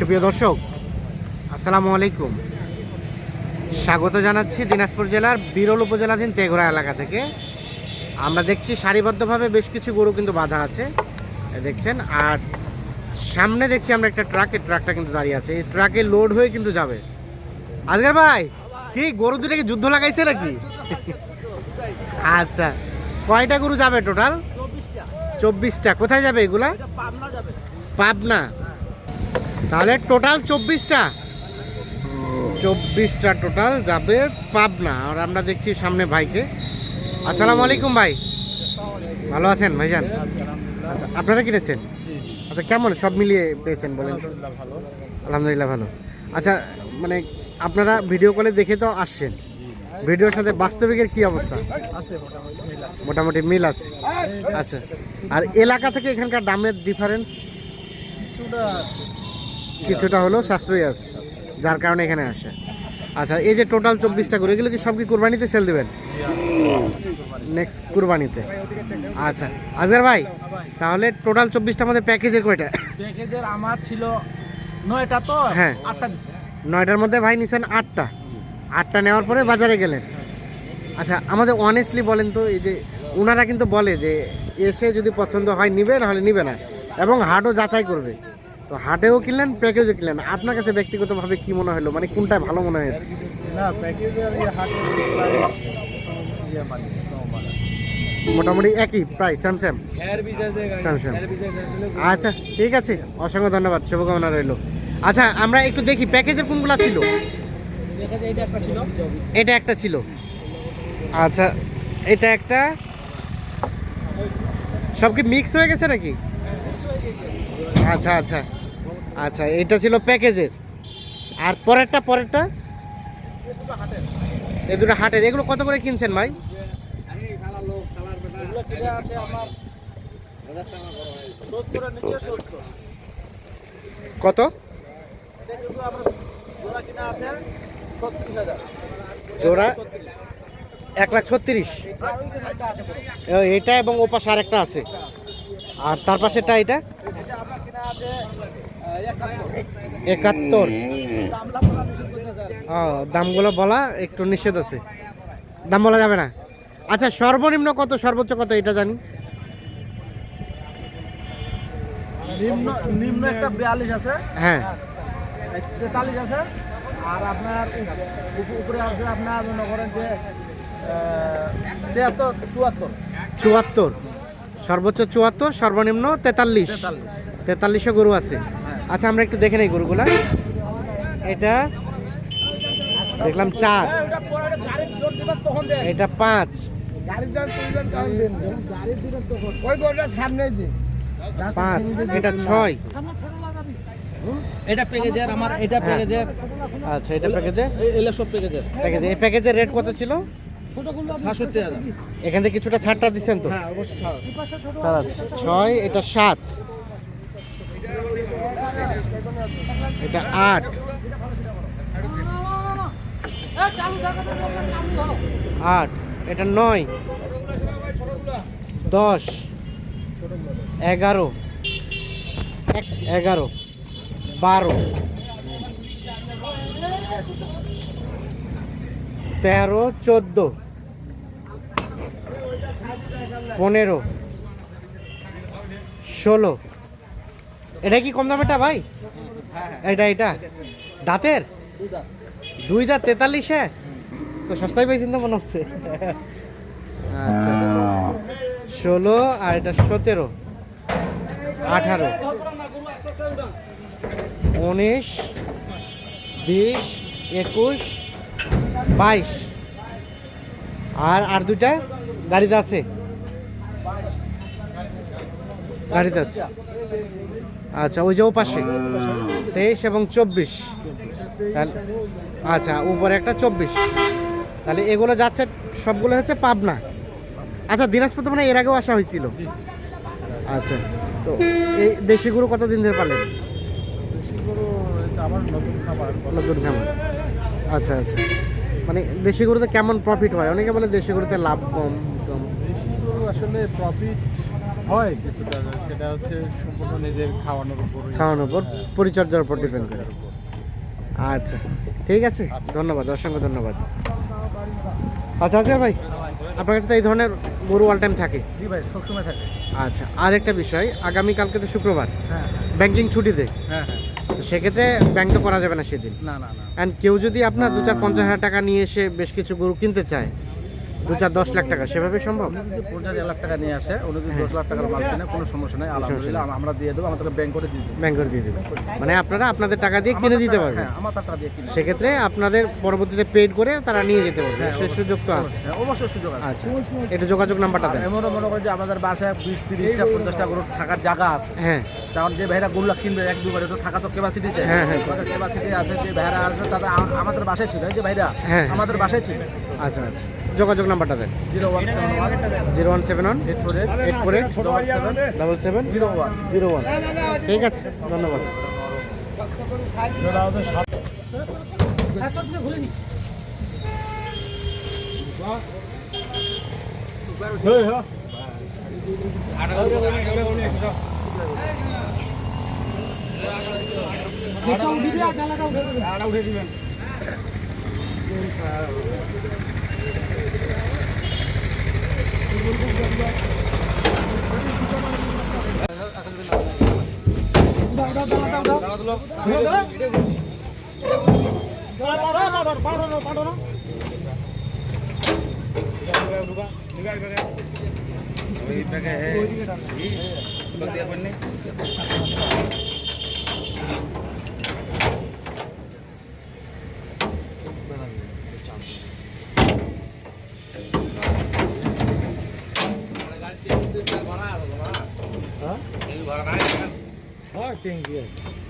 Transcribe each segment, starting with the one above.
সুপ্রিয় দর্শক, আসসালামু আলাইকুম। স্বাগত জানাচ্ছি দিনাজপুর জেলার বিরল উপজেলাধীন তেঘোড়া এলাকা থেকে। আমরা দেখছি সারিবদ্ধভাবে বেশ কিছু গরু কিন্তু বাঁধা আছে দেখছেন। আর সামনে দেখছি আমরা একটা ট্রাক ট্রাকটা কিন্তু দাঁড়িয়ে আছে। এই ট্রাকে লোড হয়ে কিন্তু যাবে। আজকের ভাই, কি গরু দুটো কি যুদ্ধ লাগাইছে নাকি? আচ্ছা কয়টা গরু যাবে টোটাল? চব্বিশটা। কোথায় যাবে এগুলা? পাবনা? তাহলে টোটাল চব্বিশটা। চব্বিশটা টোটাল যাবে পাবনা। আর আমরা দেখছি সামনে ভাইকে। আসসালামু আলাইকুম ভাই। ভালো আছেন ভাইজান? আচ্ছা আপনারা কিনেছেন আচ্ছা কেমন? সব মিলিয়ে পেয়েছেন বলেন। আলহামদুলিল্লাহ ভালো। আচ্ছা মানে আপনারা ভিডিও কলে দেখে তো আসছেন। ভিডিওর সাথে বাস্তবিকের কি অবস্থা? মোটামুটি মিল আছে। আচ্ছা আর এলাকা থেকে এখানকার দামের ডিফারেন্স কিছুটা হলেও সাশ্রয়ী আছে যার কারণে এখানে আসে। আচ্ছা এই যে টোটাল চব্বিশটা করে এগুলো কি সব কি কুরবানিতে সেল দেবেন? নেক্সট কুরবানিতে। আচ্ছা আজগার ভাই তাহলে টোটাল চব্বিশটার মধ্যে প্যাকেজের কয়টা? প্যাকেজের আমার ছিল নয়টা তো হ্যাঁ। আটটা দিছে। নয়টার মধ্যে ভাই নিছেন আটটা। আটটা নেওয়ার পরে বাজারে গেলেন। আচ্ছা আমাদের অনেস্টলি বলেন তো এই যে ওনারা কিন্তু বলে যে এসে যদি পছন্দ হয় নিবে নাহলে নিবে না। এবং হাটও যাচাই করবে। তো হাটেও কিনলেন প্যাকেজও কিনলেন। আপনার কাছে ব্যক্তিগতভাবে কি মনে হলো? মানে কোনটা ভালো মনে হয়েছে? না। মোটামুটি একই প্রায় স্যাম স্যাম এর বিজয় স্যামসাং। এর বিজয় আসলে আচ্ছা ঠিক আছে। অসংখ্য ধন্যবাদ শুভকামনা রইল। আচ্ছা আমরা একটু দেখি প্যাকেজের কোনগুলো ছিল? এটা একটা ছিল। এটা একটা ছিল। আচ্ছা এটা একটা? সব কি মিক্স হয়ে গেছে নাকি? আচ্ছা আচ্ছা। আচ্ছা এটা ছিল প্যাকেজের। আর পরেরটা পরেরটা? এই দুটো হাটের। এগুলো কত করে কিনছেন ভাই? কত? জোড়া এক লাখ ছত্রিশ। এটা এবং ও পাশে আরেকটা আছে। আর তার পাশেরটা, এটা? একাত্তর। ও, দামগুলো বলা একটু নিষেধ আছে। দাম বলা যাবে না। আচ্ছা সর্বনিম্ন কত সর্বোচ্চ কত এটা জানি। নিম্ন নিম্ন একটা বিয়াল্লিশ আছে। হ্যাঁ। তেতাল্লিশ আছে। আর আপনার উপরে আছে আপনার মনে করেন যে তিয়াত্তর চুয়াত্তর। চুয়াত্তর। সর্বোচ্চ চুয়াত্তর সর্বনিম্ন তেতাল্লিশ। তেতাল্লিশ গরু আছে। আচ্ছা আমরা একটু দেখে নেই গরুগুলা। এটা দেখলাম চার। এটা পাঁচ। পাঁচ। এটা ছয়। এটা প্যাকেজের আমার এটা হ্যাঁ। প্যাকেজের। আচ্ছা এটা প্যাকেজে এলে সব প্যাকেজের। প্যাকেজে এই প্যাকেজের রেট কত ছিল? এখান থেকে কিছুটা ছাড়টা দিচ্ছেন তো? হ্যাঁ ছয় এটা সাত। এটা আট। আট এটা নয়। দশ। এগারো। এগারো। বারো। তেরো চোদ্দ। পনেরো। ষোলো। এটা কি কম দামেরটা ভাই? এটা এটা। দাঁতের? দুই দাঁত, তেতাল্লিশে? তো সস্তায় পাইছেন তো মনে হচ্ছে। আচ্ছা ষোলো আর এটা সতেরো। আঠারো। উনিশ, বিশ, একুশ, বাইশ। আর আর দুইটা গাড়িতে আছে? গাড়িতে আছে। আচ্ছা ওই যে ও পাশে তেইশ এবং চব্বিশ। আচ্ছা উপরে একটা চব্বিশ। তাহলে এগুলো যাচ্ছে সবগুলো হচ্ছে পাবনা। আচ্ছা দিনাজপুর তো মানে এর আগেও আসা হয়েছিল। আচ্ছা তো এই দেশি গরু কতদিন ধরে পালেন? নতুন খামার। আচ্ছা আচ্ছা। মানে দেশি গরুতে কেমন প্রফিট হয়? অনেকে বলে দেশি গরুতে লাভ কম কম। দেশি গরু আসলে প্রফিট হয়? কিছুটা সেটা হচ্ছে সম্পূর্ণ নিজের খাওয়ানোর উপর খাওয়ানোর উপর পরিচর্যার উপর ডিপেন্ড করে। আচ্ছা ঠিক আছে। ধন্যবাদ অসংখ্য ধন্যবাদ। আচ্ছা আচ্ছা ভাই আপনার কাছে তো এই ধরনের গরু অল টাইম থাকে? জি ভাই সবসময় থাকে। আচ্ছা আর একটা বিষয় আগামীকালকে তো শুক্রবার। হ্যাঁ ব্যাংকিং ছুটিতে। হ্যাঁ হ্যাঁ। সেক্ষেত্রে ব্যাংক তো করা যাবে না সেদিন। না না না। কেউ যদি আপনার দু চার পঞ্চাশ হাজার টাকা নিয়ে এসে বেশ কিছু গরু কিনতে চায় দু চার দশ লাখ টাকা সেভাবে সম্ভব? লাখ টাকা নিয়ে আসে উনি যদি দশ লাখ টাকার মাল কিনে কোনো সমস্যা নেই আলহামদুলিল্লাহ আম- আমরা দিয়ে দেবো আমাদেরকে ব্যাংক করে দিয়ে দেবো। ব্যাংক করে দিয়ে দেবে মানে আপনারা আপনাদের টাকা দিয়ে কিনে দিতে পারবেন। হ্যাঁ আমার টাকা দিয়ে কিনে। সেক্ষেত্রে আপনাদের পরবর্তীতে পেড করে তারা নিয়ে যেতে পারবে। হ্যাঁ, সে সুযোগ তো আছে। হ্যাঁ, অবশ্যই সুযোগ আছে। আচ্ছা এটা যোগাযোগ নাম্বারটা আর দেন। এমনও মনে করেন যে আমাদের বাসায় বিশ তিরিশটা পঞ্চাশটা করে থাকার জায়গা আছে। হ্যাঁ। কারণ যে ভাইরা গরুলা কিনবে এক দুবারে তো থাকা তো ক্যাপাসিটি চাই। হ্যাঁ, হ্যাঁ। আমাদের ক্যাপাসিটি আছে যে ভাইরা আসবে তাদের আমাদের বাসায় ছিল যে ভাইরা। আমাদের বাসায় ছিল। আচ্ছা আচ্ছা। যোগাযোগ নাম্বারটা দেন। Zero one seven one, zero one seven one eight four eight four double seven zero one zero one ঠিক আছে ধন্যবাদ ভরা ভরা হ্যাঁ টেঙ্কি হ্যাঁ, আছে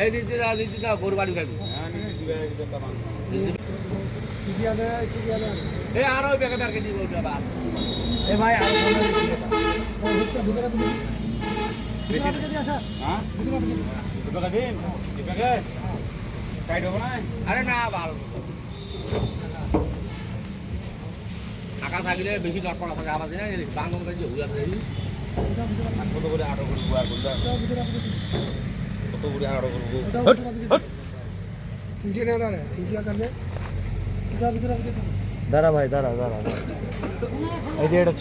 এই দিদি দা দিদি দা গরু বাড়ি খাবি এই আর ব্যাগে ব্যাগে দিব এ ভাই আর হ্যাঁ? আরে না বাল। টাকা থাকলে বেশি দরকার থাকে আবার বাংলা হুয়া কত করে আরও করে দাঁড়া ভাই দাঁড়া দাঁড়া এই যে এটা